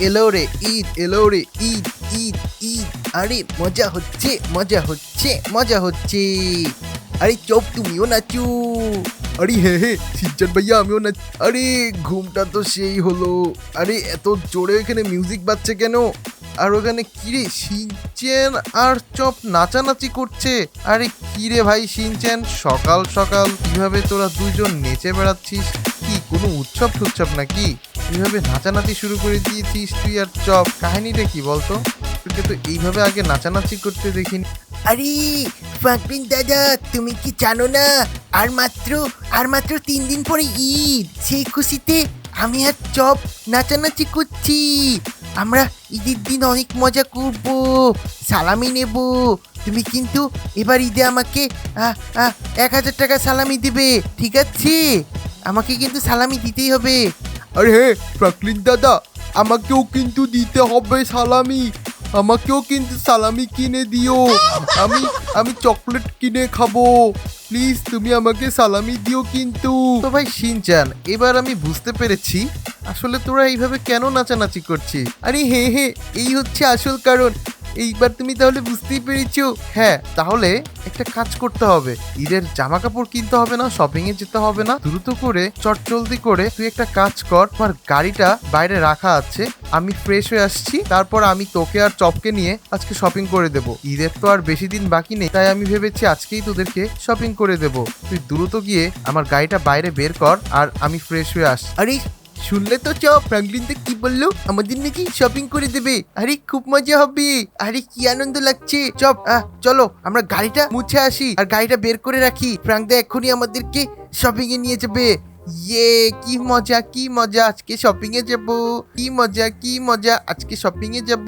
এলো রে ঈদ এলো রে ঈদ ঈদ ঈদ। আরে, মজা হচ্ছে মজা হচ্ছে মজা হচ্ছে। আরে চপ তুমিও নাচু। আরে, হে হে, সিজ্জান ভাইয়া, আমিও নাচ আরে, ঘুমটা তো সেই হলো। আরে, এত জোরে এখানে মিউজিক বাজছে কেন? আর ওখানে কিরে, সিনচেন আর চপ নাচানাচি করছে। আরে, কিরে ভাই, সিনচেন, সকাল সকাল। কীভাবে তোরা দুজন নেচে বেড়াচ্ছিস? কি? কোনো উৎসব টুৎসব নাকি? এইভাবে নাচানাচি শুরু করে দিয়েছিস তুই আর চপ? কাহিনীটা কি বলতো? তোকে তো এইভাবে আগে নাচানাচি করতে দেখিনি। আরে, ফ্রাঙ্কলিন দাদা, তুমি কি জানো না? আর মাত্র আর মাত্র তিন দিন পরে ঈদ। সেই খুশিতে আমি আর চপ নাচানাচি করছি। আমরা ঈদের দিন অনেক মজা করব, সালামি নেব। তুমি কিন্তু এবার ঈদে আমাকে এক হাজার টাকা সালামি দিবে, ঠিক আছে? আমাকে কিন্তু সালামি দিতেই হবে। আরে হে ফ্রাঙ্কলিন দাদা আমাকেও কিন্তু দিতে হবে সালামি। আমাকেও কিন্তু সালামি কিনে দিও। আমি আমি চকলেট কিনে খাব। প্লিজ তুমি আমাকে সালামি দিও কিন্তু। তো ভাই শিনচান এবার আমি বুঝতে পেরেছি। আসলে তোরা এইভাবে কেন নাচানাচি করছিস? আরে হে হে এই হচ্ছে আসল কারণ। এইবার তুমি তাহলে বুঝতেই পেরেছ। হ্যাঁ তাহলে একটা কাজ করতে হবে। ঈদের জামা কাপড় কিনতে হবে না শপিং এ যেতে হবে না। দ্রুত করে, চটজলদি করে তুই একটা কাজ কর, তোমার গাড়িটা বাইরে রাখা আছে। আমি ফ্রেশ হয়ে আসছি, তারপর আমি তোকে আর চপকে নিয়ে আজকে শপিং করে দেব। ঈদের তো আর বেশি দিন বাকি নেই, তাই আমি ভেবেছি আজকেই তোদেরকে শপিং করে দেব। তুই দ্রুত গিয়ে আমার গাড়িটা বাইরে বের কর, আর আমি ফ্রেশ হয়ে আস আরে শুনলে তো চ ফ্রাঙ্কলিন তো কি বলল? আমাদের নাকি শপিং করে দেবে। আরে খুব মজা হবে। আরে কি আনন্দ লাগছে। চপ আহ, চলো আমরা গাড়িটা মুছে আসি। আর গাড়িটা বের করে রাখি। ফ্রাঙ্কদা এক্ষুনি আমাদেরকে শপিং এ নিয়ে যাবে। ইয়ে কি মজা কি মজা, আজকে শপিং এ যাব। কি মজা কি মজা, আজকে শপিং এ যাব।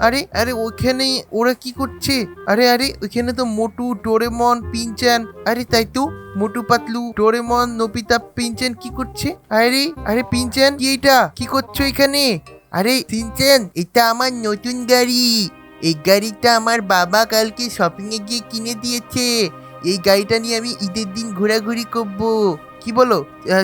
আরে আরে ওখানে ওরা কি করছে? আরে আরে ওইখানে তো মোটু, ডোরেমন পিনচান আরে, তাই তো, মোটু পাতলু, ডোরেমন নবিতা পিনচান কি করছে? আরে আরে পিনচান কি এটা কি করছ এখানে? আরে পিনচান এটা আমার নতুন গাড়ি। এই গাড়িটা আমার বাবা কালকে শপিং এ গিয়ে কিনে দিয়েছে। এই গাড়িটা নিয়ে আমি ঈদের দিন ঘোরাঘুরি করব। কি বলো?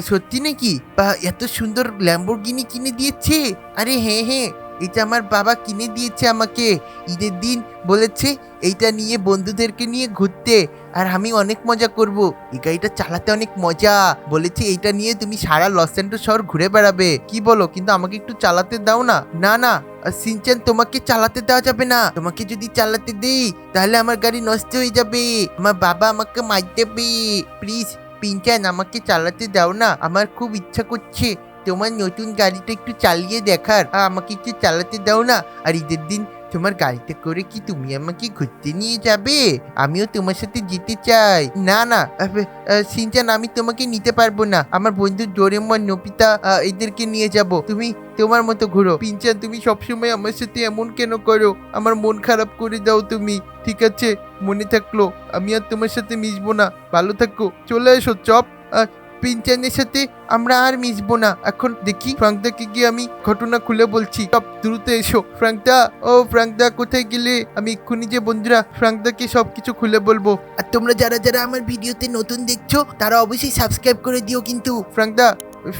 সত্যি নাকি? বা, এত সুন্দর ল্যাম্বোর্গিনি কিনে দিয়েছে? আরে হ্যাঁ হ্যাঁ এটা আমার বাবা কিনে দিয়েছে আমাকে। ঈদের দিন বলেছে, এইটা নিয়ে বন্ধুদেরকে নিয়ে ঘুরতে, আর আমি অনেক মজা করব। এই গাড়িটা চালাতে অনেক মজা। বলেছে, এইটা নিয়ে তুমি সারা লস অ্যান্ডো শহর ঘুরে বেড়াবে। কি বলো, কিন্তু আমাকে একটু চালাতে দাও না? না না সিনচান, তোমাকে চালাতে দেওয়া যাবে না। তোমাকে যদি চালাতে দেই, তাহলে আমার গাড়ি নষ্ট হয়ে যাবে। আমার বাবা আমাকে মার দেবে। প্লিজ পিনচান, আমাকে চালাতে দাও না। আমার খুব ইচ্ছা করছে তোমার নতুন গাড়িটা একটু চালিয়ে দেখার। আর আমাকে একটু চালাতে দাও না। আর ঈদের দিন তোমার গাড়িতে করে কি তুমি আমাকে ঘুরতে নিয়ে যাবে? আমিও তোমার সাথে যেতে চাই। না না সিনচান, আমি তোমাকে নিতে পারব না। আমার বন্ধু ডোরেমন, নপিতা এদেরকে নিয়ে যাব। তুমি তোমার মতো ঘুরো। পিনচান তুমি সবসময় আমার সাথে এমন কেন করো? আমার মন খারাপ করে দাও তুমি। ঠিক আছে, মনে থাকল। আমি আর তোমার সাথে মিশবো না। ভালো থাকো। চলে এসো, চপ। আর পিনচানের সাথে আমরা আর মিশবো না। এখন দেখি ফ্রাঙ্কদাকে গিয়ে আমি ঘটনা খুলে বলছি। সব দ্রুত এসো। ফ্রাঙ্কদা ও ফ্রাঙ্কদা কোথায় গেলে? আমি এক্ষুনি যে বন্ধুরা ফ্রাঙ্কদাকে সব কিছু খুলে বলব। আর তোমরা যারা যারা আমার ভিডিওতে নতুন দেখছ তারা অবশ্যই সাবস্ক্রাইব করে দিও কিন্তু। ফ্রাঙ্কদা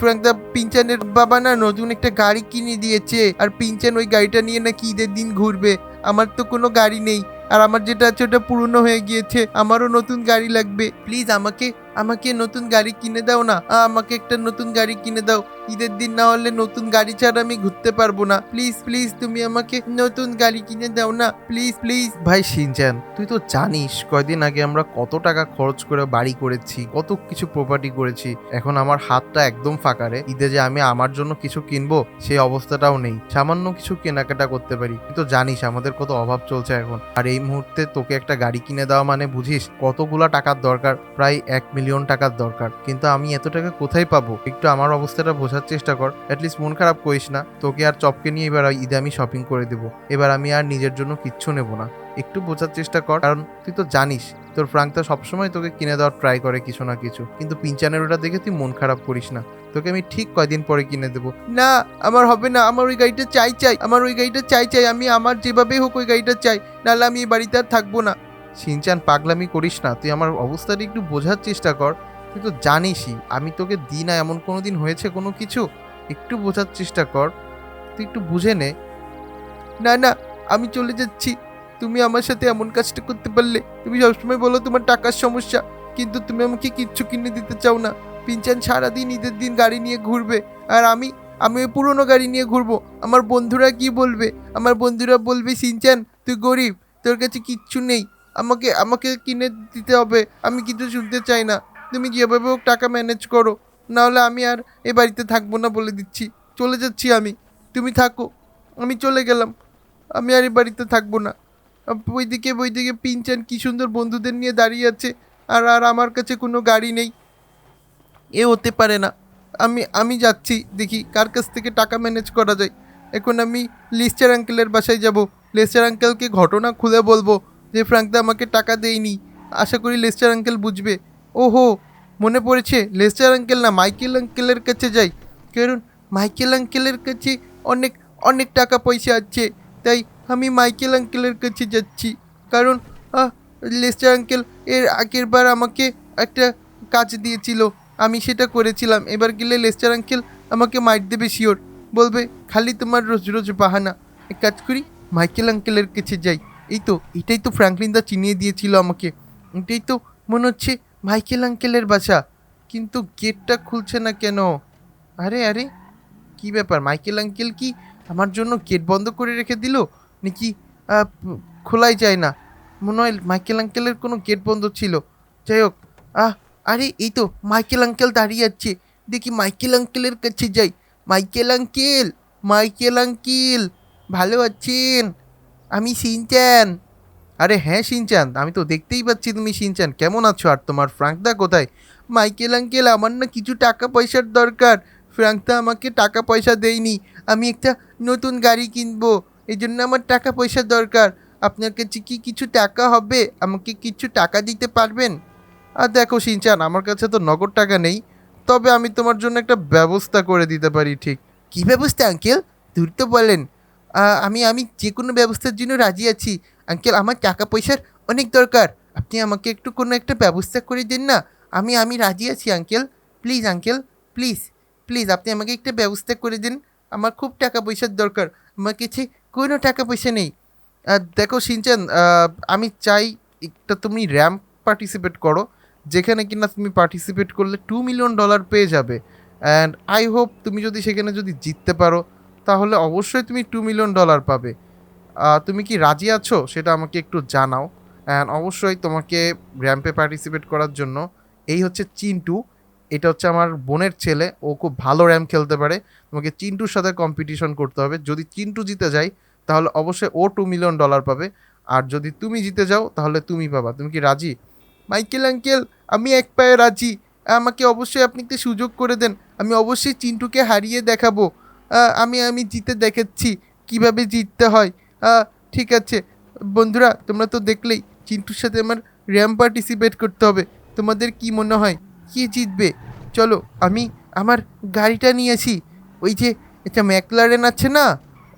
ফ্রাঙ্কদা পিনচানের বাবা না নতুন একটা গাড়ি কিনে দিয়েছে। আর পিনচান ওই গাড়িটা নিয়ে নাকি ঈদের দিন ঘুরবে। আমার তো কোনো গাড়ি নেই। আর আমার যেটা আছে ওটা পুরনো হয়ে গিয়েছে। আমারও নতুন গাড়ি লাগবে। প্লিজ আমাকে আমাকে নতুন গাড়ি কিনে দাও না। আমাকে একটা নতুন গাড়ি কিনে দাও। ঈদের দিন না হলে নতুন গাড়ি ছাড়া আমি ঘুরতে পারব না। প্লিজ প্লিজ, তুমি আমাকে নতুন গাড়ি কিনে দাও না। Please please. ভাই সিনচান তুই তো জানিস, কয়দিন আগে আমরা কত টাকা খরচ করে বাড়ি করেছি, কত কিছু প্রপার্টি করেছি। এখন আমার হাতটা একদম ফাঁকা রে। ঈদে যে আমি আমার জন্য কিছু কিনবো, সেই অবস্থাটাও নেই। সামান্য কিছু কেনাকাটা করতে পারি। তুই তো জানিস, আমাদের কত অভাব চলছে এখন। আর এই মুহূর্তে তোকে একটা গাড়ি কিনে দেওয়া মানে বুঝিস, কতগুলা টাকার দরকার। প্রায় এক মিলিয়ন টাকার দরকার। কিন্তু আমি এত টাকা কোথায় পাবো? একটু আমার অবস্থাটা বোঝার চেষ্টা কর। অ্যাটলিস্ট মন খারাপ করিস না। তোকে আর চপকে নিয়ে এবার ঈদে আমি শপিং করে দেবো। এবার আমি আর নিজের জন্য কিচ্ছু নেব না। একটু বোঝার চেষ্টা কর। কারণ তুই তো জানিস, তোর ফ্রাঙ্কটা সবসময় তোকে কিনে দেওয়ার ট্রাই করে কিছু না কিছু। কিন্তু পিঞ্চানের ওটা দেখে তুই মন খারাপ করিস না। তোকে আমি ঠিক কয়দিন পরে কিনে দেবো। না, আমার হবে না। আমার ওই গাড়িটা চাই চাই। আমার ওই গাড়িটা চাই চাই। আমি আমার যেভাবেই হোক ওই গাড়িটা চাই। নাহলে আমি এই বাড়িতে আর থাকব না। সিনচান, পাগলামি করিস না। তুই আমার অবস্থাটা একটু বোঝার চেষ্টা কর। তুই তো জানিসই, আমি তোকে দিই না, এমন কোনো দিন হয়েছে কোনো কিছু? একটু বোঝার চেষ্টা কর। তুই একটু বুঝে নে। না না, আমি চলে যাচ্ছি। তুমি আমার সাথে এমন কাজটা করতে পারলে। তুমি সবসময় বলো তোমার টাকার সমস্যা। কিন্তু তুমি আমাকে কিচ্ছু কিনে দিতে চাও না। পিনচান সারাদিন ঈদের দিন গাড়ি নিয়ে ঘুরবে। আর আমি আমি ওই পুরোনো গাড়ি নিয়ে ঘুরবো। আমার বন্ধুরা কি বলবে? আমার বন্ধুরা বলবে, সিনচান, তুই গরিব। তোর কাছে কিচ্ছু নেই। আমাকে আমাকে কিনে দিতে হবে। আমি কিছু শুনতে চাই না। তুমি যেভাবে হোক টাকা ম্যানেজ করো। নাহলে আমি আর এ বাড়িতে থাকব না বলে দিচ্ছি। চলে যাচ্ছি আমি। তুমি থাকো। আমি চলে গেলাম। আমি আর এই বাড়িতে থাকব না। ওইদিকে ওইদিকে পিনচান কি সুন্দর বন্ধুদের নিয়ে দাঁড়িয়ে আছে। আর আর আমার কাছে কোনো গাড়ি নেই। এ হতে পারে না। আমি আমি যাচ্ছি। দেখি কার কাছ থেকে টাকা ম্যানেজ করা যায়। এখন আমি লিস্টার আঙ্কেলের বাসায় যাব। লিস্টার আঙ্কেলকে ঘটনা খুলে বলব। যে ফ্রাঙ্কদা আমাকে টাকা দেয়নি, আশা করি লেস্টার আঙ্কেল বুঝবে। ওহো, মনে পড়েছে লেস্টার আঙ্কেল না মাইকেল আঙ্কেলের কাছে যাই। কারণ মাইকেল আঙ্কেলের কাছে অনেক অনেক টাকা পয়সা আছে, তাই আমি মাইকেল আঙ্কেলের কাছে যাচ্ছি। কারণ লেস্টার আঙ্কেল এর আগের বার আমাকে একটা কাজ দিয়েছিল, আমি সেটা করেছিলাম। এবার গেলে লেস্টার আঙ্কেল আমাকে মাইট দেবে শিওর বলবে, খালি তোমার রোজ রোজ বাহানা। এক কাজ করি মাইকেল আঙ্কেলের কাছে যাই। এই তো, এটাই তো ফ্র্যাঙ্কলিনদা চিনিয়ে দিয়েছিল আমাকে। এটাই তো মনে হচ্ছে মাইকেল আঙ্কেলের বাসা। কিন্তু গেটটা খুলছে না কেন? আরে আরে, কি ব্যাপার? মাইকেল আঙ্কেল কি আমার জন্য গেট বন্ধ করে রেখে দিল? নাকি খোলাই যায় না? মনে হয় মাইকেল আঙ্কেলের কোনো গেট বন্ধ ছিল। যাই হোক, আহ, আরে, এই তো মাইকেল আঙ্কেল দাঁড়িয়ে আছে। দেখি মাইকেল আঙ্কেলের কাছে যাই। মাইকেল আঙ্কেল মাইকেল আঙ্কেল ভালো আছেন? আমি সিনচান আরে হ্যাঁ সিনচান আমি তো দেখতেই পাচ্ছি তুমি সিনচান কেমন আছো? আর তোমার ফ্রাঙ্কদা কোথায়? মাইকেল আঙ্কেল, আমার না কিছু টাকা পয়সার দরকার। ফ্রাঙ্কদা আমাকে টাকা পয়সা দেয়নি। আমি একটা নতুন গাড়ি কিনবো। এই জন্য আমার টাকা পয়সার দরকার। আপনার কাছে কি কিছু টাকা হবে? আমাকে কিছু টাকা দিতে পারবেন? আর দেখো সিনচান আমার কাছে তো নগদ টাকা নেই। তবে আমি তোমার জন্য একটা ব্যবস্থা করে দিতে পারি, ঠিক। কি ব্যবস্থা, আঙ্কেল? দূর তো বলেন। আমি আমি যে কোনো ব্যবস্থার জন্য রাজি আছি। আঙ্কেল, আমার টাকা পয়সার অনেক দরকার। আপনি আমাকে একটু কোনো একটা ব্যবস্থা করে দিন না। আমি আমি রাজি আছি, uncle. Please uncle, please please আপনি আমাকে একটা ব্যবস্থা করে দিন। আমার খুব টাকা পয়সার দরকার। আমার কাছে কোনো টাকা পয়সা নেই। আর দেখো সিনচান আমি চাই একটা তুমি র্যাম্প পার্টিসিপেট করো, যেখানে কিনা তুমি পার্টিসিপেট করলে টু মিলিয়ন ডলার পেয়ে যাবে। অ্যান্ড আই হোপ তুমি যদি সেখানে যদি জিততে পারো তাহলে অবশ্যই তুমি টু মিলিয়ন ডলার পাবে। তুমি কি রাজি আছো? সেটা আমাকে একটু জানাও। অ্যান্ড অবশ্যই তোমাকে র্যাম্পে পার্টিসিপেট করার জন্য এই হচ্ছে চিন্টু। এটা হচ্ছে আমার বোনের ছেলে। ও খুব ভালো র্যাম খেলতে পারে। তোমাকে চিন্টুর সাথে কম্পিটিশন করতে হবে। যদি চিন্টু জিতে যায়, তাহলে অবশ্যই ও টু মিলিয়ন ডলার পাবে। আর যদি তুমি জিতে যাও, তাহলে তুমি পাবা। তুমি কি রাজি? মাইকেল আঙ্কেল, আমি এক পায়ে রাজি। আমাকে অবশ্যই আপনি একটা সুযোগ করে দেন। আমি অবশ্যই চিন্টুকে হারিয়ে দেখাবো। আমি আমি জিতে দেখাচ্ছি কীভাবে জিততে হয়? ঠিক আছে। বন্ধুরা, তোমরা তো দেখলেই চিন্টুর সাথে আমার র্যাম পার্টিসিপেট করতে হবে। তোমাদের কি মনে হয়? কে জিতবে? চলো, আমি আমার গাড়িটা নিয়ে আসি। ওই যে, এটা ম্যাকলারেন আছে না?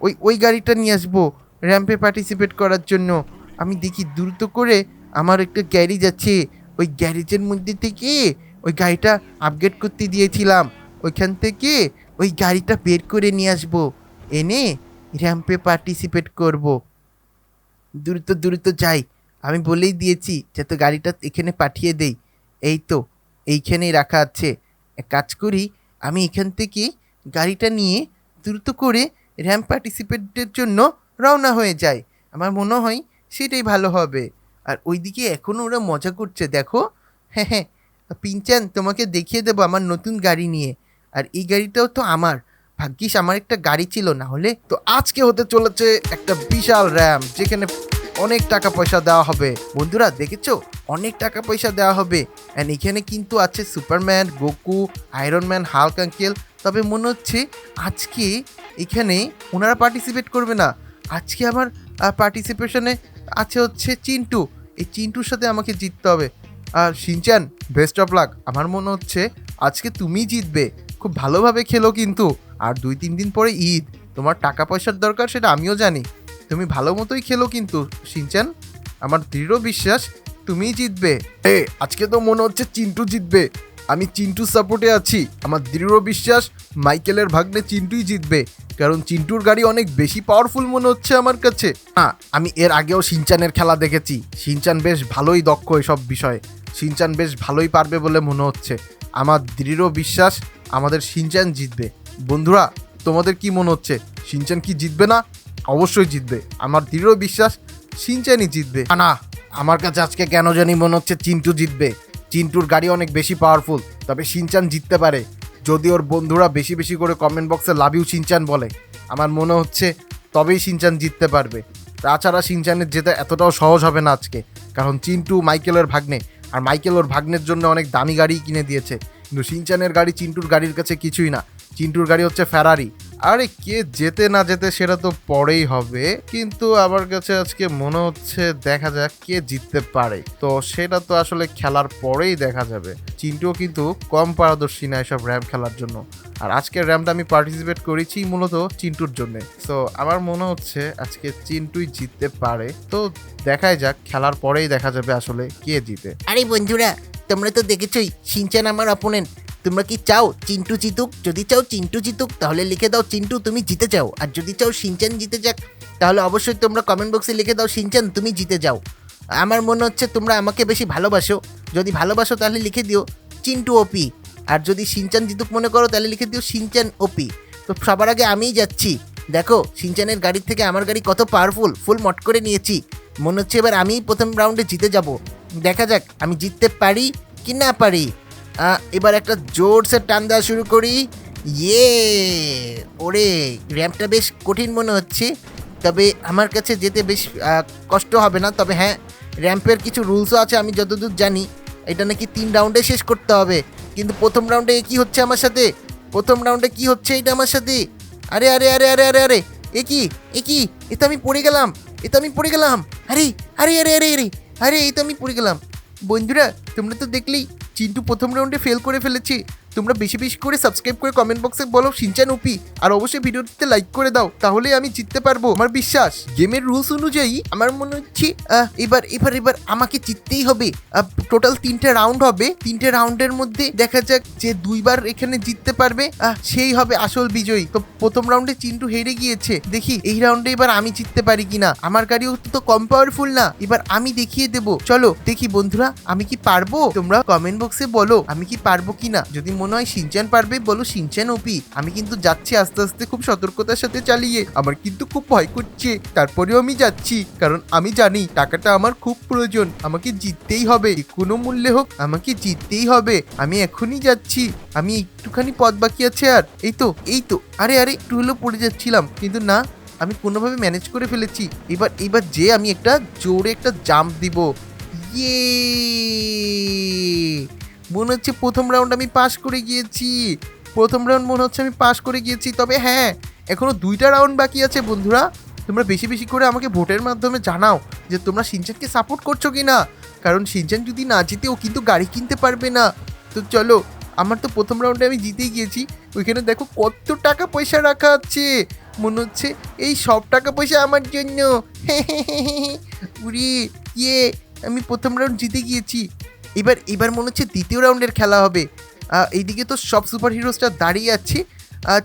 ওই ওই গাড়িটা নিয়ে আসব র্যাম্পে পার্টিসিপেট করার জন্য। আমি দেখি দ্রুত করে আমার একটা গ্যারেজ আছে। ওই গ্যারেজের মধ্যে থেকে ওই গাড়িটা আপগ্রেড করতে দিয়েছিলাম। ওইখান থেকে ওই গাড়িটা বের করে নিয়ে আসব। এনে র্যাম্পে পার্টিসিপেট করব। দ্রুত দ্রুত যাই। আমি বলেই দিয়েছি যাতে গাড়িটা এখানে পাঠিয়ে দেই। এই তো, এইখানেই রাখা আছে। এক কাজ করি, আমি এখান থেকে গাড়িটা নিয়ে দ্রুত করে র্যাম্প পার্টিসিপেটের জন্য রওনা হয়ে যায় আমার মনে হয় সেটাই ভালো হবে। আর ওইদিকে এখনও ওরা মজা করছে, দেখো। হ্যাঁ হ্যাঁ পিনচান, তোমাকে দেখিয়ে দেবো আমার নতুন গাড়ি নিয়ে। আর এই গাড়িটাও তো আমার। ভাগ্যিস আমার একটা গাড়ি ছিল না হলে। তো আজকে হতে চলেছে একটা বিশাল র্যাম, যেখানে অনেক টাকা পয়সা দেওয়া হবে। বন্ধুরা, দেখেছ? অনেক টাকা পয়সা দেওয়া হবে। অ্যান্ড এখানে কিন্তু আছে Superman Goku Iron Man Hulk uncle তবে মনে হচ্ছে আজকে এখানে ওনারা পার্টিসিপেট করবে না। আজকে আমার পার্টিসিপেশনে আছে হচ্ছে চিন্টু। এই চিন্টুর সাথে আমাকে জিততে হবে। আর সিনচান বেস্ট অফ লাক আমার মনে হচ্ছে আজকে তুমিই জিতবে। খুব ভালোভাবে খেলো কিন্তু। আর দুই তিন দিন পরে ঈদ। তোমার টাকা পয়সার দরকার সেটা আমিও জানি। তুমি ভালো মতোই খেলো কিন্তু, সিনচান। আমার দৃঢ় বিশ্বাস, তুমিই জিতবে। এ আজকে তো মনে হচ্ছে চিন্টু জিতবে। আমি চিন্টু সাপোর্টে আছি। আমার দৃঢ় বিশ্বাস, মাইকেলের ভাগ্নে চিন্টুই জিতবে। কারণ চিন্টুর গাড়ি অনেক বেশি পাওয়ারফুল মনে হচ্ছে আমার কাছে। হ্যাঁ আমি এর আগেও সিনচানের খেলা দেখেছি। সিনচান বেশ ভালোই দক্ষ এসব বিষয়ে। সিনচান বেশ ভালোই পারবে বলে মনে হচ্ছে। আমার দৃঢ় বিশ্বাস আমাদের সিনচান জিতবে। বন্ধুরা তোমাদের কি মনে হচ্ছে? সিনচান কি জিতবে না? অবশ্যই জিতবে। আমার দৃঢ় বিশ্বাস সিনচানই জিতবে। না, আমার কাছে আজকে কেন জানি মনে হচ্ছে চিন্টু জিতবে। চিন্টুর গাড়ি অনেক বেশি পাওয়ারফুল তবে সিনচান জিততে পারে। যদি ওর বন্ধুরা বেশি বেশি করে কমেন্ট বক্সে লাভ ইউ সিনচান বলে আমার মনে হচ্ছে তবেই সিনচান জিততে পারবে। তাছাড়া সিনচানের যেতে এতটাও সহজ হবে না আজকে কারণ চিন্টু মাইকেলের ভাগ্নে আর মাইকেল ওর ভাগ্নের জন্য অনেক দামি গাড়ি কিনে দিয়েছে। কিন্তু সিনচানের গাড়ি চিন্টুর গাড়ির কাছে কিছুই না। চিন্টুর গাড়ি হচ্ছে ফেরারি আরে কে যেতে না যেতে সেটা তো পরেই হবে, কিন্তু আমার কাছে আজকে মনে হচ্ছে দেখা যাক কে জিততে পারে। তো সেটা তো আসলে খেলার পরেই দেখা যাবে। চিন্টুও কিন্তু কম পারদর্শী না এসব র্যাম খেলার জন্য। আর আজকের র্যামটা আমি পার্টিসিপেট করেছি মূলত চিন্টুর জন্য। তো আমার মনে হচ্ছে আজকে চিন্টুই জিততে পারে। তো দেখাই যাক, খেলার পরেই দেখা যাবে আসলে কে জিতে। আরে বন্ধুরা তোমরা তো দেখেছই, সিনচান আমার অপোনেন্ট তোমরা কি চাও চিন্টু জিতুক? যদি চাও চিন্টু জিতুক, তাহলে লিখে দাও চিন্টু, তুমি জিতে যাও। আর যদি চাও সিনচান জিতে যাক, তাহলে অবশ্যই তোমরা কমেন্ট বক্সে লিখে দাও, সিনচান, তুমি জিতে যাও। আমার মনে হচ্ছে তোমরা আমাকে বেশি ভালোবাসো। যদি ভালোবাসো, তাহলে লিখে দিও, চিন্টু ওপি আর যদি সিনচান জিতুক মনে করো, তাহলে লিখে দিও, সিনচান ওপি তো সবার আগে আমিই যাচ্ছি। দেখো, সিনচানের গাড়ির থেকে আমার গাড়ি কত পাওয়ারফুল ফুল মট করে নিয়েছি। মনে হচ্ছে এবার আমিই প্রথম রাউন্ডে জিতে যাব। দেখা যাক, আমি জিততে পারি কি না পারি। এবার একটা জোরসে টান দেওয়া শুরু করি। ইয়ে ওরে, র্যাম্পটা বেশ কঠিন মনে হচ্ছে, তবে আমার কাছে যেতে বেশ কষ্ট হবে না, তবে হ্যাঁ র্যাম্পের কিছু রুলসও আছে, আমি যতদূর জানি। এটা নাকি তিন রাউন্ডে শেষ করতে হবে, কিন্তু প্রথম রাউন্ডে কি হচ্ছে আমার সাথে? প্রথম রাউন্ডে কি হচ্ছে এটা আমার সাথে? আরে আরে আরে আরে আরে আরে, এ কি এ কি, এ তো আমি পড়ে গেলাম, এ তো আমি পড়ে গেলাম, আরে আরে আরে আরে আরে আরে এই তো আমি পড়ে গেলাম। বন্ধুরা, তোমরা তো দেখলেই, চিন্টু প্রথম রাউন্ডে ফেল করে ফেলেছে। তোমরা বেশি বেশি করে সাবস্ক্রাইব করে কমেন্ট বক্সে বলো সিনচান ওপি আর অবশ্যই ভিডিওটিতে লাইক করে দাও, তাহলে আমি জিততে পারব আমার বিশ্বাস। গেমের রুলস অনুযায়ী আমার মনে হচ্ছে এবার এবার এবার আমাকে জিততেই হবে। টোটাল তিনটে রাউন্ড হবে। তিনটে রাউন্ডের মধ্যে দেখা যাক যে দুইবার এখানে জিততে পারবে। সেই হবে আসল বিজয়ী। তো প্রথম রাউন্ডে চিন্টু হেরে গিয়েছে। দেখি এই রাউন্ডে এবার আমি জিততে পারি কিনা। আমার গাড়িও তো কম পাওয়ারফুল না। এবার আমি দেখিয়ে দেব। চলো, দেখি বন্ধুরা, আমি কি পারব? তোমরা কমেন্ট বক্সে বলো, আমি কি পারব কিনা? যদি মনে হয় সিনচান পারবে? বলো সিনচান ওপি আমি কিন্তু যাচ্ছি আস্তে আস্তে খুব সতর্কতার সাথে চালিয়ে। আমার কিন্তু খুব ভয় করছে। তারপরেও আমি যাচ্ছি। কারণ আমি জানি টাকাটা আমার খুব প্রয়োজন। আমাকে জিততেই হবে। কোনো মূল্যে হোক, আমাকে জিততেই হবে। আমি এখনই যাচ্ছি। আমি একটুখানি পথ বাকি আছে আর। এই তো এই তো। আরে আরে, একটু হলেও পড়ে যাচ্ছিলাম। কিন্তু না, আমি কোনোভাবে ম্যানেজ করে ফেলেছি। এবার এবার যে আমি একটা জোরে একটা জাম্প দিব। ইয়ে! মনে হচ্ছে প্রথম রাউন্ড আমি পাস করে গিয়েছি। প্রথম রাউন্ড মনে হচ্ছে আমি পাস করে গিয়েছি। তবে হ্যাঁ এখনও দুইটা রাউন্ড বাকি আছে বন্ধুরা। তোমরা বেশি বেশি করে আমাকে ভোটের মাধ্যমে জানাও যে তোমরা সিনচানকে সাপোর্ট করছ কি না কারণ সিনচান যদি না জিতে, ও কিন্তু গাড়ি কিনতে পারবে না। তো চলো, আমার তো প্রথম রাউন্ডে আমি জিতেই গিয়েছি। ওইখানে দেখো কত টাকা পয়সা রাখা আছে। মনে হচ্ছে এই সব টাকা পয়সা আমার জন্য। উড়ি ইয়ে আমি প্রথম রাউন্ড জিতে গিয়েছি। এবার এবার মনে হচ্ছে দ্বিতীয় রাউন্ডের খেলা হবে। এইদিকে তো সব সুপার হিরোসটা দাঁড়িয়ে আছে।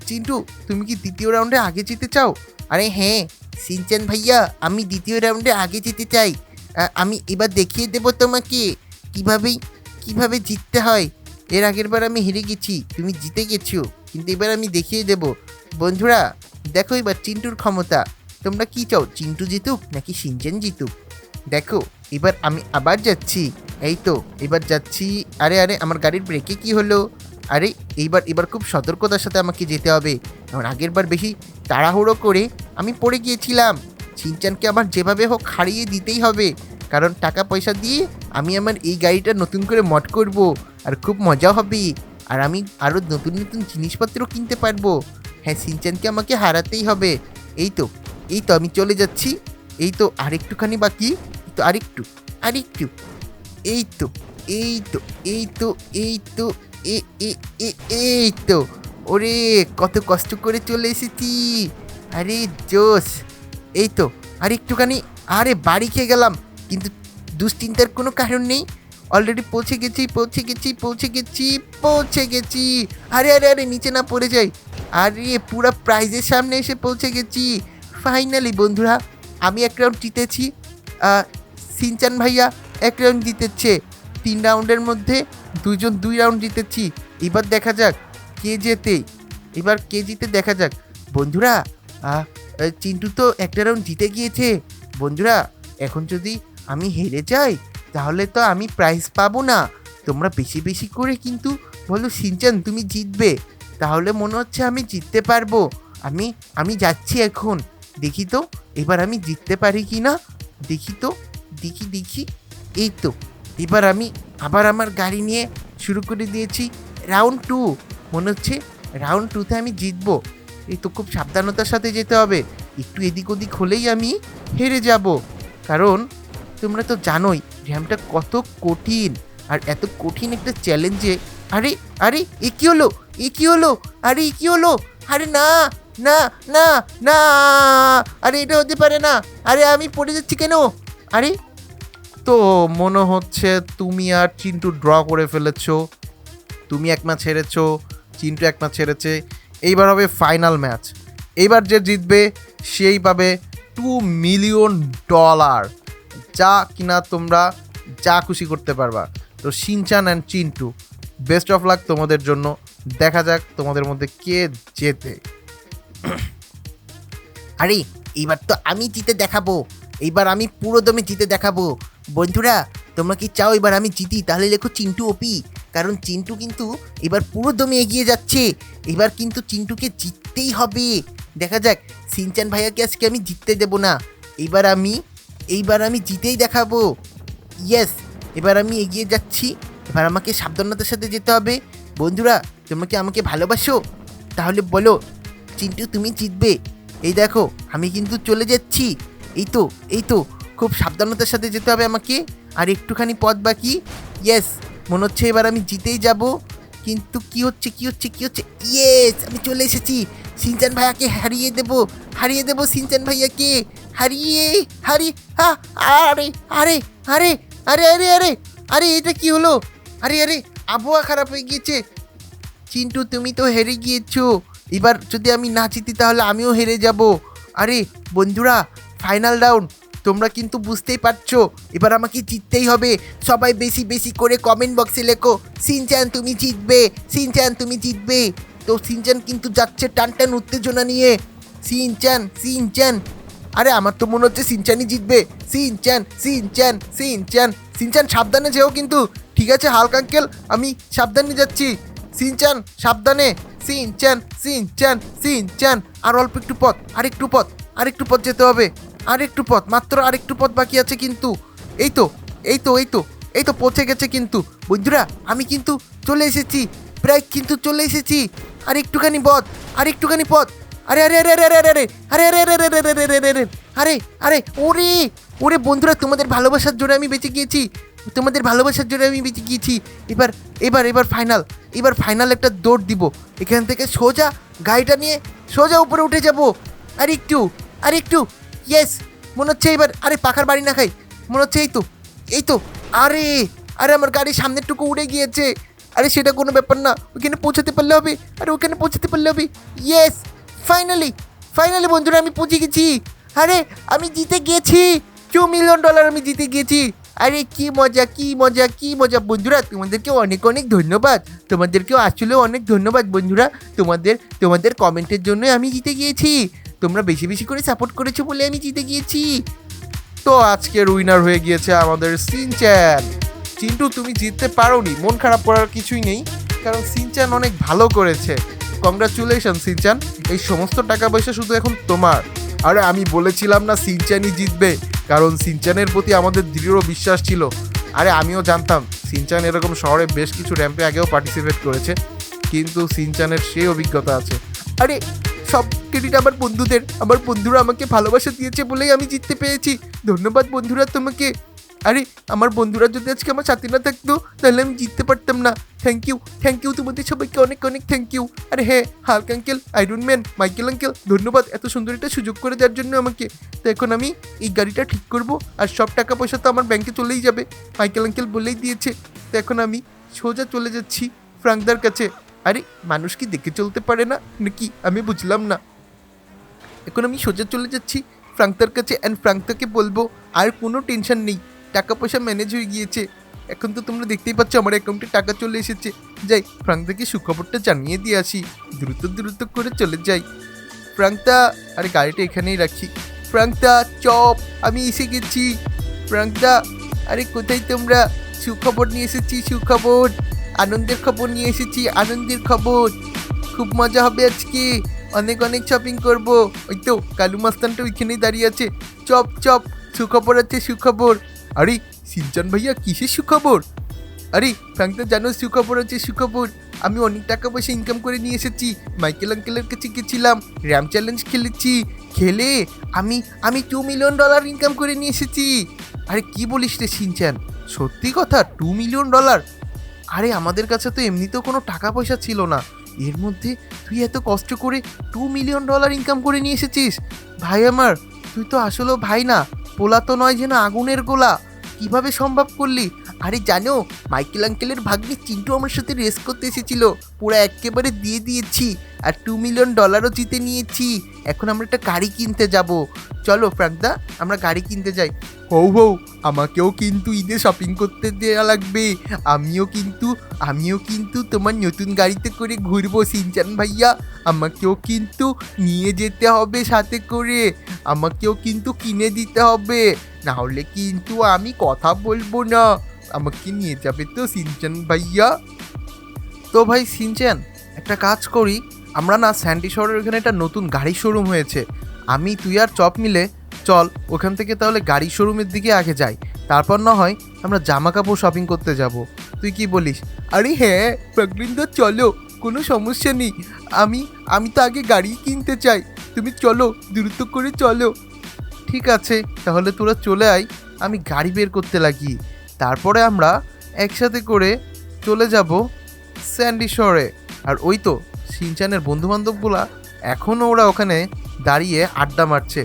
চিন্টু, তুমি কি দ্বিতীয় রাউন্ডে আগে যেতে চাও? আরে হ্যাঁ সিনচান ভাইয়া, আমি দ্বিতীয় রাউন্ডে আগে যেতে চাই। আমি এবার দেখিয়ে দেব তোমাকে কীভাবে কীভাবে জিততে হয়। এর আগের বার আমি হেরে গেছি, তুমি জিতে গেছো, কিন্তু এবার আমি দেখিয়ে দেব। বন্ধুরা, দেখো এবার চিন্টুর ক্ষমতা। তোমরা কি চাও, চিন্টু জিতুক নাকি সিনচান জিতুক? দেখো, এবার আমি আবার যাচ্ছি। এই তো, এবার যাচ্ছি। আরে আরে, আমার গাড়ির ব্রেকে কি হলো? আরে, এইবার, এবার খুব সতর্কতার সাথে আমাকে যেতে হবে। কারণ আগের বার বেশি তাড়াহুড়ো করে আমি পড়ে গিয়েছিলাম। সিনচানকে আমার যেভাবে হোক হারিয়ে দিতেই হবে। কারণ টাকা পয়সা দিয়ে আমি আমার এই গাড়িটা নতুন করে মট করব আর খুব মজা হবে। আর আমি আরও নতুন নতুন জিনিসপত্র কিনতে পারব। হ্যাঁ সিনচানকে আমাকে হারাতেই হবে। এই তো এই তো আমি চলে যাচ্ছি। এই তো আরেকটুখানি বাকি। তো, আরেকটু আরেকটু। এই তো এই তো এই তো এই তো এই তো ওরে, কত কষ্ট করে চলে এসেছি। আরে জোস এই তো আর একটুখানি, আরে বাড়ি খেয়ে গেলাম। কিন্তু দুশ্চিন্তার কোনো কারণ নেই। অলরেডি পৌঁছে গেছি পৌঁছে গেছি পৌঁছে গেছি পৌঁছে গেছি। আরে আরে আরে, নিচে না পড়ে যাই। আরে, পুরো প্রাইজের সামনে এসে পৌঁছে গেছি। ফাইনালি বন্ধুরা, আমি এক রাউন্ড জিতেছি। সিনচান ভাইয়া এক রাউন্ড জিতেছে। তিন রাউন্ডের মধ্যে দুজন দুই রাউন্ড জিতেছি। এবার দেখা যাক কে জেতে। এবার কে জিতে দেখা যাক। বন্ধুরা চিন্টু তো একটা রাউন্ড জিতে গিয়েছে। বন্ধুরা, এখন যদি আমি হেরে যাই, তাহলে তো আমি প্রাইজ পাবো না। তোমরা বেশি বেশি করে কিন্তু বলো সিনচান, তুমি জিতবে। তাহলে মনে হচ্ছে আমি জিততে পারব। আমি আমি যাচ্ছি এখন। দেখি তো, এবার আমি জিততে পারি কি না দেখি তো, দেখি দেখি। এই তো, এবার আমি আবার আমার গাড়ি নিয়ে শুরু করে দিয়েছি রাউন্ড টু মনে হচ্ছে রাউন্ড টুতে আমি জিতবো। এই তো খুব সাবধানতার সাথে যেতে হবে। একটু এদিক ওদিক হলেই আমি হেরে যাব। কারণ তোমরা তো জানোই, র্যামটা কত কঠিন। আর এত কঠিন একটা চ্যালেঞ্জে আরে আরে, এ কি হলো? এ কী হলো? আরে, এ কি হলো? আরে না না না না, আরে এটা হতে পারে না। আরে আমি পড়ে যাচ্ছি কেন? আরে তো মনে হচ্ছে তুমি আর চিন্টু ড্র করে ফেলেছো, তুমি এক ম্যাচ হেরেছো, চিন্টু এক ম্যাচ হেরেছে, এইবার হবে ফাইনাল ম্যাচ এইবার যে জিতবে, সেই পাবে টু মিলিয়ন ডলার যা কিনা তোমরা যা খুশি করতে পারবা। তো Shinchan and Chintu best of luck তোমাদের জন্য। দেখা যাক তোমাদের মধ্যে কে জেতে। আরে, এইবার তো আমি জিতে দেখাবো। এইবার আমি পুরো দমে জিতে দেখাবো। বন্ধুরা, তোমরা কি চাও এবার আমি জিতি? তাহলে লেখো চিন্টু ওপি কারণ চিন্টু কিন্তু এবার পুরো দমে এগিয়ে যাচ্ছে। এবার কিন্তু চিন্টুকে জিততেই হবে। দেখা যাক, সিনচান ভাইয়াকে আজকে আমি জিততে দেবো না। এইবার আমি এইবার আমি জিতেই দেখাবো। ইয়েস, এবার আমি এগিয়ে যাচ্ছি। এবার আমাকে সাবধানতার সাথে যেতে হবে। বন্ধুরা, তোমরা কি আমাকে ভালোবাসো? তাহলে বলো, চিন্টু তুমি জিতবে। এই দেখো, আমি কিন্তু চলে যাচ্ছি। এই তো এই তো খুব সাবধানতার সাথে যেতে হবে আমাকে। আর একটুখানি পথ বাকি। ইয়েস মনে হচ্ছে এবার আমি জিতেই যাব। কিন্তু কি হচ্ছে কি হচ্ছে কি হচ্ছে? ইয়েস আমি চলে এসেছি। সিনচান ভাইয়াকে হারিয়ে দেব। হারিয়ে দেব সিনচান ভাইয়াকে। হারিয়ে, হারি হা আরে আরে আরে আরে আরে আরে আরে, এটা কি হলো? আরে আরে, আবহাওয়া খারাপ হয়ে গিয়েছে। চিন্টু, তুমি তো হেরে গিয়েছো। এবার যদি আমি না জিতি, তাহলে আমিও হেরে যাব। আরে, বন্ধুরা ফাইনাল রাউন্ড তোমরা কিন্তু বুঝতেই পারছ। এবার আমাকে জিততেই হবে। সবাই বেশি বেশি করে কমেন্ট বক্সে লেখো সিনচান তুমি জিতবে সিনচান তুমি জিতবে। তো সিনচান কিন্তু যাচ্ছে টান টান উত্তেজনা নিয়ে। সিনচান সিনচান আরে আমার তো মনে হচ্ছে সিনচানই জিতবে। সিনচান সিনচান সিনচান সিনচান সাবধানে যেও কিন্তু। ঠিক আছে, হালকা আঙ্কেল, আমি সাবধানে যাচ্ছি। সিনচান সাবধানে। সিনচান সিনচান সিনচান আর অল্প একটু পথ, আরেকটু পথ আরেকটু পথ যেতে হবে। আরেকটু পথ মাত্র আরেকটু পথ বাকি আছে কিন্তু এই তো এই তো এই তো এই তো পৌঁছে গেছে কিন্তু বন্ধুরা আমি কিন্তু চলে এসেছি প্রায় কিন্তু চলে এসেছি আর একটুখানি পথ আর একটুখানি পথ আরে আরে আরে আরে আরে আরে আরে আরে আরে আরে আরে আরে আরে আরে আরে আরে ওরে ওরে বন্ধুরা তোমাদের ভালোবাসার জোরে আমি বেঁচে গিয়েছি তোমাদের ভালোবাসার জোরে আমি বেঁচে গিয়েছি এবার এবার এবার ফাইনাল এবার ফাইনাল একটা দৌড় দিব এখান থেকে সোজা গাড়িটা নিয়ে সোজা উপরে উঠে যাব আর একটু আর একটু ইয়েস মনে হচ্ছে এবার, আরে পাখার বাড়ি না খাই। মনে হচ্ছে এই তো এই তো, আরে আরে আমার গাড়ি সামনের টুকু উড়ে গিয়েছে। আরে সেটা কোনো ব্যাপার না ওখানে পৌঁছাতে পারলে হবে, আরে ওখানে পৌঁছাতে পারলে হবে। ইয়েস ফাইনালি ফাইনালি বন্ধুরা আমি পৌঁছে গেছি। আরে আমি জিতে গেছি টু মিলিয়ন ডলার আমি জিতে গেছি। আরে কি মজা কি মজা কি মজা। বন্ধুরা, তোমাদেরকে অনেক অনেক ধন্যবাদ। তোমাদেরকেও আসলে অনেক ধন্যবাদ বন্ধুরা। তোমাদের তোমাদের কমেন্টের জন্য আমি জিতে গিয়েছি। তোমরা বেশি বেশি করে সাপোর্ট করেছ বলে আমি জিতে গিয়েছি। তো আজকের উইনার হয়ে গিয়েছে আমাদের সিনচ্যান। চিন্টু, তুমি জিততে পারোনি, মন খারাপ করার কিছুই নেই, কারণ সিনচ্যান অনেক ভালো করেছে। Congratulation Shinchan. এই সমস্ত টাকা পয়সা শুধু এখন তোমার। আরে আমি বলেছিলাম না সিনচ্যানই জিতবে, কারণ সিনচ্যানের প্রতি আমাদের দৃঢ় বিশ্বাস ছিল। আরে আমিও জানতাম, সিনচ্যান এরকম শহরে বেশ কিছু র্যাম্পে আগেও পার্টিসিপেট করেছে, কিন্তু সিনচ্যানের সেই অভিজ্ঞতা আছে। আরে সব ক্রেডিট আমার বন্ধুদের। আমার বন্ধুরা আমাকে ভালোবাসা দিয়েছে বলেই আমি জিততে পেরেছি। ধন্যবাদ বন্ধুরা তোমাকে। আরে, আমার বন্ধুরা যদি আজকে আমার সাথে না থাকতো, তাহলে আমি জিততে পারতাম না। থ্যাংক ইউ থ্যাংক ইউ তোমাদের সবাইকে অনেক অনেক থ্যাংক ইউ আরে হ্যাঁ Hulk uncle Iron Man Michael uncle ধন্যবাদ এত সুন্দর একটা সুযোগ করে দেওয়ার জন্য আমাকে। তো এখন আমি এই গাড়িটা ঠিক করব, আর সব টাকা পয়সা তো আমার ব্যাংকে চলেই যাবে। মাইকেল আঙ্কেল বলেই দিয়েছে। তো এখন আমি সোজা চলে যাচ্ছি ফ্রাঙ্কদার কাছে। আরে, মানুষ কি দেখে চলতে পারে না? নাকি আমি বুঝলাম না। এখন আমি সোজা চলে যাচ্ছি ফ্রাঙ্কতার কাছে অ্যান্ড ফ্রাঙ্কতাকে বলব, আর কোনো টেনশন নেই টাকা পয়সা ম্যানেজ হয়ে গিয়েছে। এখন তো তোমরা দেখতেই পাচ্ছ আমার অ্যাকাউন্টে টাকা চলে এসেছে। যাই, ফ্রাঙ্কতাকে সুখবরটা জানিয়ে দিয়ে আসি। দ্রুত দ্রুত করে চলে যাই। ফ্রাঙ্কতা, আরে গাড়িটা এখানেই রাখি। ফ্রাঙ্কতা, চপ, আমি এসে গেছি। ফ্রাঙ্কতা, আরে কোথায় তোমরা? সুখবর নিয়ে এসেছি, সুখবর। আনন্দের খবর নিয়ে এসেছি, আনন্দের খবর। খুব মজা হবে আজকে। অনেক অনেক শপিং করব। ওই তো কালু মাস্তানটা ওইখানেই দাঁড়িয়ে আছে। চপ চপ, সুখবর আছে, সুখবর। আরে, সিনচান ভাইয়া, কিসের সুখবর? আরে ফ্রাঙ্কটা জানো সুখবর আছে, সুখবর। আমি অনেক টাকা পয়সা ইনকাম করে নিয়ে এসেছি। মাইকেল আঙ্কেলের কাছে গেছিলাম। র্যাম চ্যালেঞ্জ খেলেছি। খেলে আমি আমি টু মিলিয়ন ডলার ইনকাম করে নিয়ে এসেছি। আরে, কি বলিস রে সিনচান? সত্যি কথা টু মিলিয়ন ডলার আরে, আমাদের কাছে তো এমনিতেও কোনো টাকা পয়সা ছিল না। এর মধ্যে তুই এত কষ্ট করে টু মিলিয়ন ডলার ইনকাম করে নিয়ে এসেছিস। ভাই আমার, তুই তো আসলেও ভাই না। পোলা তো নয় যেন আগুনের গোলা। কীভাবে সম্ভব করলি? আরে, জানো, মাইকেল আঙ্কেলের ভাগ্নি চিন্টু আমার সাথে রেস করতে এসেছিল। পুরো একেবারে দিয়ে দিয়েছি। আর টু মিলিয়ন ডলারও জিতে নিয়েছি। এখন আমরা একটা গাড়ি কিনতে যাব। চলো ফ্রাঙ্কদা আমরা গাড়ি কিনতে যাই। হৌ হৌ আমাকেও কিন্তু ঈদে শপিং করতে দেওয়া লাগবে। আমিও কিন্তু আমিও কিন্তু তোমার নতুন গাড়িতে করে ঘুরবো, সিনচান ভাইয়া। আমাকেও কিন্তু নিয়ে যেতে হবে সাথে করে। আমাকেও কিন্তু কিনে দিতে হবে। না হলে কিন্তু আমি কথা বলব না। আমাকে নিয়ে যাবে তো সিনচান ভাইয়া। তো ভাই সিনচ্যান একটা কাজ করি। আমরা না স্যান্ডি শহরের ওখানে একটা নতুন গাড়ি শোরুম হয়েছে। আমি, তুই আর চপ মিলে, চল, ওখান থেকে তাহলে গাড়ি শোরুমের দিকে আগে যাই। তারপর না হয় আমরা জামা কাপড় শপিং করতে যাব। তুই কি বলিস? আরে হ্যাঁ প্রকৃন্দ চলো, কোনো সমস্যা নেই। আমি আমি তো আগে গাড়ি কিনতে চাই। তুমি চলো, দ্রুত করে চলো। ঠিক আছে, তাহলে তোরা চলে আয়, আমি গাড়ি বের করতে লাগি। তারপরে আমরা একসাথে করে চলে যাব স্যান্ডি শহরে। আর ওই তো সিনচানের বন্ধুবান্ধবগুলা এখনও ওরা ওখানে দাঁড়িয়ে আড্ডা মারছে।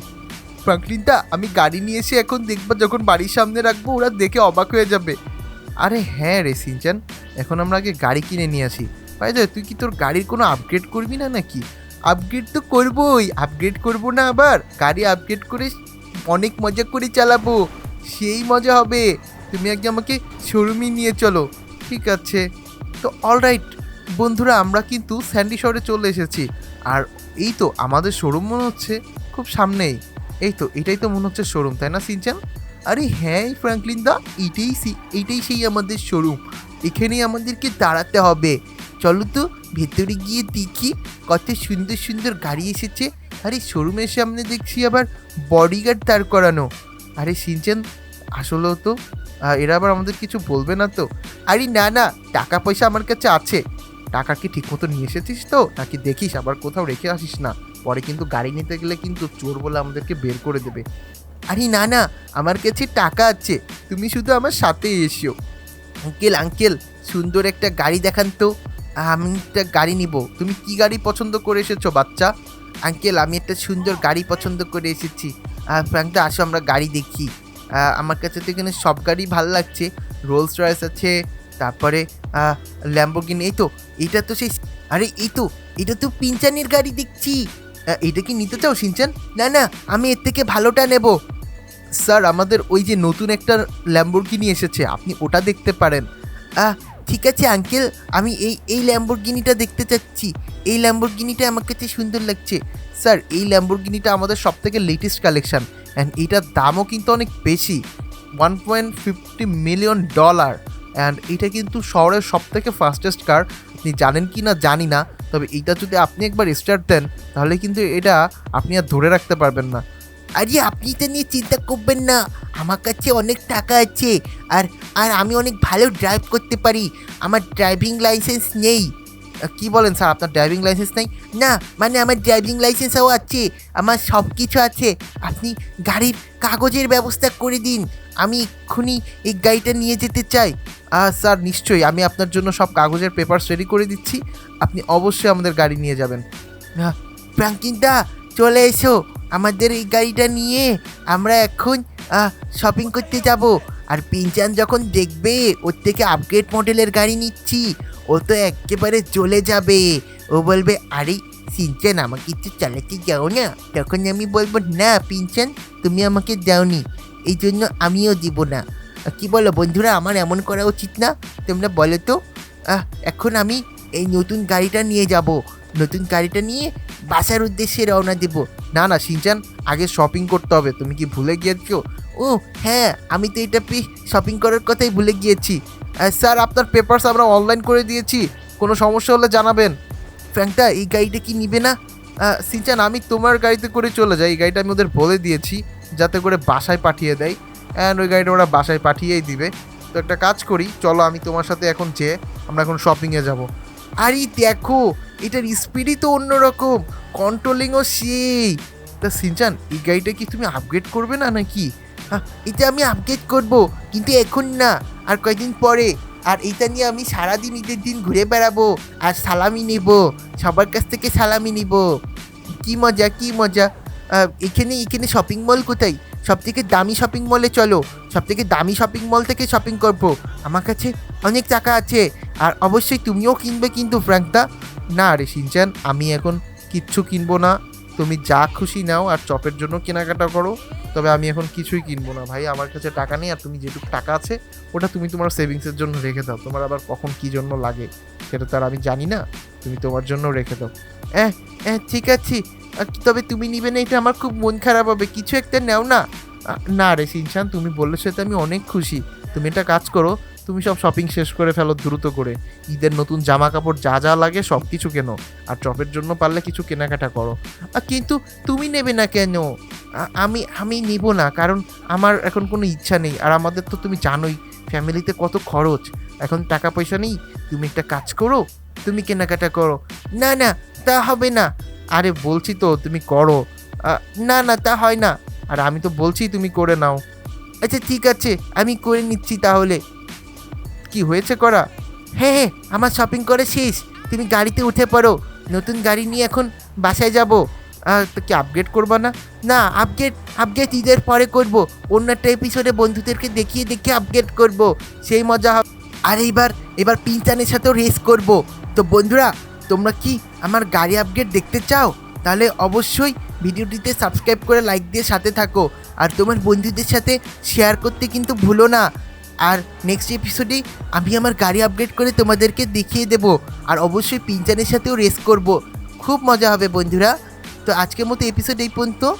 ফ্রাঙ্কলিনটা, আমি গাড়ি নিয়ে এসে এখন দেখবা যখন বাড়ির সামনে রাখব, ওরা দেখে অবাক হয়ে যাবে। আরে হ্যাঁ রে সিনচান, এখন আমরা আগে গাড়ি কিনে নিয়ে আসি। দেখ তুই কি তোর গাড়ির কোনো আপগ্রেড করবি না নাকি? আপগ্রেড তো করবোই আপগ্রেড করব না আবার। গাড়ি আপগ্রেড করে অনেক মজা করে চালাবো, সেই মজা হবে। তুমি আগে আমাকে শোরুমে নিয়ে চলো, ঠিক আছে? তো অলরাইট বন্ধুরা, আমরা কিন্তু স্যান্ডি শহরে চলে এসেছি। আর এই তো আমাদের শোরুম মনে হচ্ছে খুব সামনেই। এই তো, এটাই তো মনে হচ্ছে শোরুম তাই না, সিনচান? আরে হ্যাঁ ফ্র্যাঙ্কলিন দা, এটাই সে- এটাই সেই আমাদের শোরুম এখানেই আমাদেরকে দাঁড়াতে হবে। চলো তো, ভেতরে গিয়ে দেখি কত সুন্দর সুন্দর গাড়ি এসেছে। আরে শোরুমের সামনে দেখছি আবার বডিগার্ড দাঁড় করানো। আরে সিনচান, আসলেও তো এরা আবার আমাদের কিছু বলবে না তো? আরে না না, টাকা পয়সা আমার কাছে আছে। টাকা কি ঠিক মতো নিয়ে এসেছিস তো? নাকি দেখিস? আবার কোথাও রেখে আসিস না। পরে কিন্তু গাড়ি নিতে গেলে কিন্তু চোর বলে আমাদেরকে বের করে দেবে। আরে না না, আমার কাছে টাকা আছে। তুমি শুধু আমার সাথে এসো। আঙ্কেল আঙ্কেল, সুন্দর একটা গাড়ি দেখান তো। আমি একটা গাড়ি নিব। তুমি কি গাড়ি পছন্দ করে এসেছ, বাচ্চা? আঙ্কেল, আমি একটা সুন্দর গাড়ি পছন্দ করে এসেছি। ফ্র্যাঙ্কদা আসো আমরা গাড়ি দেখি। আমার কাছে তো এখানে সব গাড়ি ভালো লাগছে। রোলস রয়েস আছে তারপরে ল্যাম্বোগিনি এই তো এটা তো সেই, আরে এই তো, এটা তো পিঞ্চানের গাড়ি দেখছি। এটা কি নিতে চাও সিনচান না না, আমি এর থেকে ভালোটা নেব। স্যার, আমাদের ওই যে নতুন একটা ল্যাম্বোর্গিনি এসেছে, আপনি ওটা দেখতে পারেন। ঠিক আছে, আঙ্কেল, আমি এই এই ল্যাম্বোর্গিনিটা দেখতে চাচ্ছি। এই ল্যাম্বোর্গিনিটা আমার কাছে সুন্দর লাগছে। স্যার, এই ল্যাম্বোর্গিনিটা আমাদের সব থেকে লেটেস্ট কালেকশন অ্যান্ড এটার দামও কিন্তু অনেক বেশি। One point fifty million dollar and এটা কিন্তু শহরের সব থেকে ফাস্টেস্ট কার আপনি জানেন কি না, জানি না। তবে এইটা যদি আপনি একবার স্টার্ট দেন, তাহলে কিন্তু এটা আপনি আর ধরে রাখতে পারবেন না। আরে, আপনি তো নিয়ে চিন্তা করবেন না। আমার কাছে অনেক টাকা আছে। আর আর আমি অনেক ভালো ড্রাইভ করতে পারি। আমার ড্রাইভিং লাইসেন্স নেই। কি বলেন স্যার, আপনার ড্রাইভিং লাইসেন্স নেই? না মানে আমার ড্রাইভিং লাইসেন্সও আছে। আমার সব কিছু আছে। আপনি গাড়ির কাগজের ব্যবস্থা করে দিন। আমি এক্ষুনি এই গাড়িটা নিয়ে যেতে চাই। স্যার, নিশ্চয়ই আমি আপনার জন্য সব কাগজের পেপারস রেডি করে দিচ্ছি। আপনি অবশ্যই আমাদের গাড়ি নিয়ে যাবেন। প্রাঙ্কিনদা, চলে এসো। আমাদের এই গাড়িটা নিয়ে আমরা এখন শপিং করতে যাব। আর পিনচান যখন দেখবে, ওর থেকে আপগ্রেড মডেলের গাড়ি নিচ্ছি। ও তো একেবারে চলে যাবে। ও বলবে, আরে, সিনচান, আমাকে একটু চালাতে যাও না। তখন আমি বলব, না, পিনচান, তুমি আমাকে দাওনি। এই জন্য আমিও দিব না। কি বলো বন্ধুরা, আমার এমন করা উচিত না? তোমরা বলো তো। এখন আমি এই নতুন গাড়িটা নিয়ে যাব। নতুন গাড়িটা নিয়ে বাসার উদ্দেশ্যে রওনা দেব। না না, সিনচান, আগে শপিং করতে হবে। তুমি কি ভুলে গিয়েছো? ও হ্যাঁ আমি তো এটা পি শপিং করার কথাই ভুলে গিয়েছি। স্যার, আপনার পেপারস আমরা অনলাইন করে দিয়েছি। কোনো সমস্যা হলে জানাবেন। ফ্র্যাঙ্কটা, এই গাড়িটা কি নিবে না? সিনচান, আমি তোমার গাড়িতে করে চলে যাই। এই গাড়িটা আমি ওদের বলে দিয়েছি। যাতে করে বাসায় পাঠিয়ে দেয়। অ্যান্ড ওই গাড়িটা ওরা বাসায় পাঠিয়েই দিবে। তো একটা কাজ করি চলো আমি তোমার সাথে এখন যেয়ে আমরা এখন শপিংয়ে যাব। আরে দেখো এটার স্পিডই তো অন্যরকম কন্ট্রোলিংও সেই। তা সিনচান এই গাড়িটা কি তুমি আপগ্রেড করবে না নাকি? হ্যাঁ, এটা আমি আপডেট করব কিন্তু এখন না আর কয়েকদিন পরে। আর এটা নিয়ে আমি সারাদিন ঈদের দিন ঘুরে বেড়াবো আর সালামি নিব সবার কাছ থেকে সালামি নিব। কি মজা কি মজা। এখানে এখানে শপিং মল কোথায়? সব থেকে দামি শপিং মলে চলো। সব থেকে দামি শপিং মল থেকে শপিং করব। আমার কাছে অনেক টাকা আছে। আর অবশ্যই তুমিও কিনবে কিন্তু, ফ্র্যাঙ্কদা। না রে সিনচান, আমি এখন কিচ্ছু কিনবো না। তুমি যা খুশি নাও আর চপের জন্য কেনাকাটা করো। তবে আমি এখন কিছুই কিনবো না। ভাই, আমার কাছে টাকা নেই আর তুমি যেটুকু টাকা আছে, ওটা তুমি তোমার সেভিংসের জন্য রেখে দাও। তোমার আবার কখন কি জন্য লাগে, সেটা তো আর আমি জানি না। তুমি তোমার জন্য রেখে দাও। হ্যাঁ হ্যাঁ ঠিক আছে। তবে তুমি নিবে না, এটা আমার খুব মন খারাপ হবে। কিছু একটা নাও না। না রে সিনচান তুমি বললে সেটা আমি অনেক খুশি। তুমি একটা কাজ করো, তুমি সব শপিং শেষ করে ফেলো দ্রুত করে। ঈদের নতুন জামা কাপড় যা যা লাগে সব কিছু কেনো। আর চপের জন্য পারলে কিছু কেনাকাটা করো। কিন্তু তুমি নেবে না কেন? আমি আমি নিব না, কারণ আমার এখন কোনো ইচ্ছা নেই। আর আমাদের তো তুমি জানোই ফ্যামিলিতে কত খরচ। এখন টাকা পয়সা নেই, তুমি একটা কাজ করো, তুমি কেনাকাটা করো। না না, তা হবে না। আরে বলছি তো, তুমি করো। না না, তা হয় না। আর আমি তো বলছি তুমি করে নাও। আচ্ছা ঠিক আছে, আমি করে নিচ্ছি তাহলে। কি হয়েছে করা? হ্যাঁ হ্যাঁ আমার শপিং করে শেষ। তুমি গাড়িতে উঠে পড়ো। নতুন গাড়ি নিয়ে এখন বাসায় যাব। তো কি আপগ্রেড করবা না? না আপগ্রেড আপগ্রেড ঈদের পরে করব। অন্য একটা এপিসোডে বন্ধুদেরকে দেখিয়ে দেখিয়ে আপগ্রেড করব। সেই মজা হবে। আর এইবার, এবার পিনচানের সাথেও রেস করব। তো বন্ধুরা তোমরা কি আমার গাড়ি আপডেট দেখতে চাও? তাহলে অবশ্যই ভিডিওটিতে সাবস্ক্রাইব করে লাইক দিয়ে সাথে থাকো। আর তোমার বন্ধুদের সাথে শেয়ার করতে কিন্তু ভুলো না। আর নেক্সট এপিসোডে আমি আমার গাড়ি আপডেট করে তোমাদেরকে দেখিয়ে দেব। আর অবশ্যই পিঞ্চানের সাথেও রেস করব। খুব মজা হবে বন্ধুরা। তো আজকের মতো এপিসোড এই পর্যন্ত।